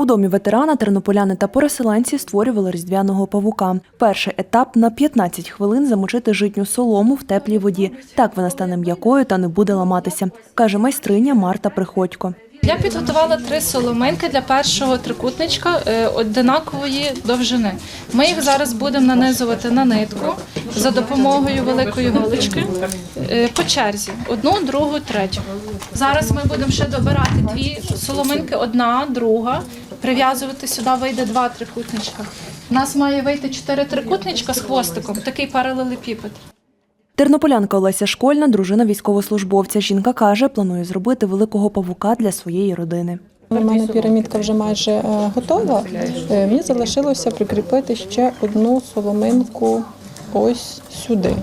У домі ветерана тернополяни та переселенці створювали різдвяного павука. Перший етап на 15 хвилин замочити житню солому в теплій воді. Так вона стане м'якою та не буде ламатися, каже майстриня Марта Приходько. Я підготувала три соломинки для першого трикутничка е, однакової довжини. Ми їх зараз будемо нанизувати на нитку за допомогою великої голочки е, по черзі: одну, другу, третю. Зараз ми будемо ще добирати дві соломинки, одна, друга. Прив'язувати сюди вийде два трикутничка. У нас має вийти чотири трикутничка з хвостиком, такий паралелепіпед. Тернополянка Олеся Школьна, дружина військовослужбовця. Жінка каже, планує зробити великого павука для своєї родини. У мене пірамідка вже майже е, готова. Е, Мені залишилося прикріпити ще одну соломинку ось сюди.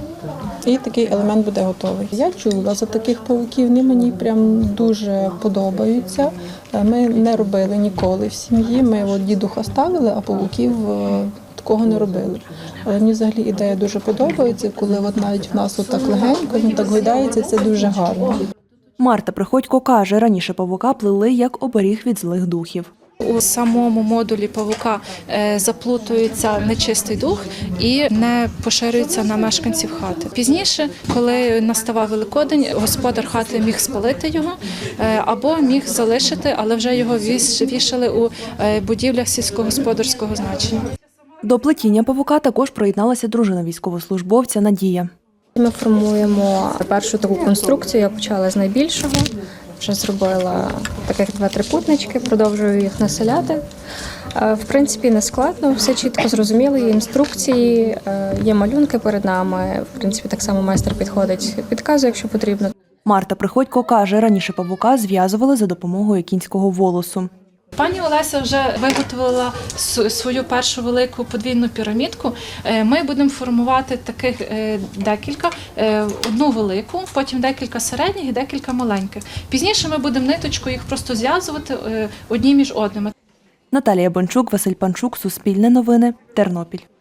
І такий елемент буде готовий. Я чула за таких павуків, вони мені прям дуже подобаються. Е, Ми не робили ніколи в сім'ї. Ми от дідуха ставили, а павуків такого не робили. Але мені взагалі ідея дуже подобається, коли от навіть в нас отак легенько, він так гойдається, це дуже гарно. Марта Приходько каже, раніше павука плели як оберіг від злих духів. У самому модулі павука е, заплутується нечистий дух і не поширюється на мешканців хати. Пізніше, коли наставав Великодень, господар хати міг спалити його е, або міг залишити, але вже його вішали у е, будівлях сільськогосподарського значення. До плетіння павука також приєдналася дружина військовослужбовця Надія. Ми формуємо першу таку конструкцію. Я почала з найбільшого. Вже зробила таких два трикутнички, продовжую їх населяти. Е, В принципі, не складно, все чітко зрозуміло. Є інструкції, е, є малюнки перед нами. В принципі, так само майстер підходить, підказує, якщо потрібно. Марта Приходько каже, раніше павука зв'язували за допомогою кінського волосу. Пані Олеся вже виготовила свою першу велику подвійну пірамідку. Е, Ми будемо формувати таких е, декілька, е, одну велику, потім декілька середніх і декілька маленьких. Пізніше ми будемо ниточку їх просто зв'язувати одні між одними. Наталія Бончук, Василь Панчук, Суспільне новини, Тернопіль.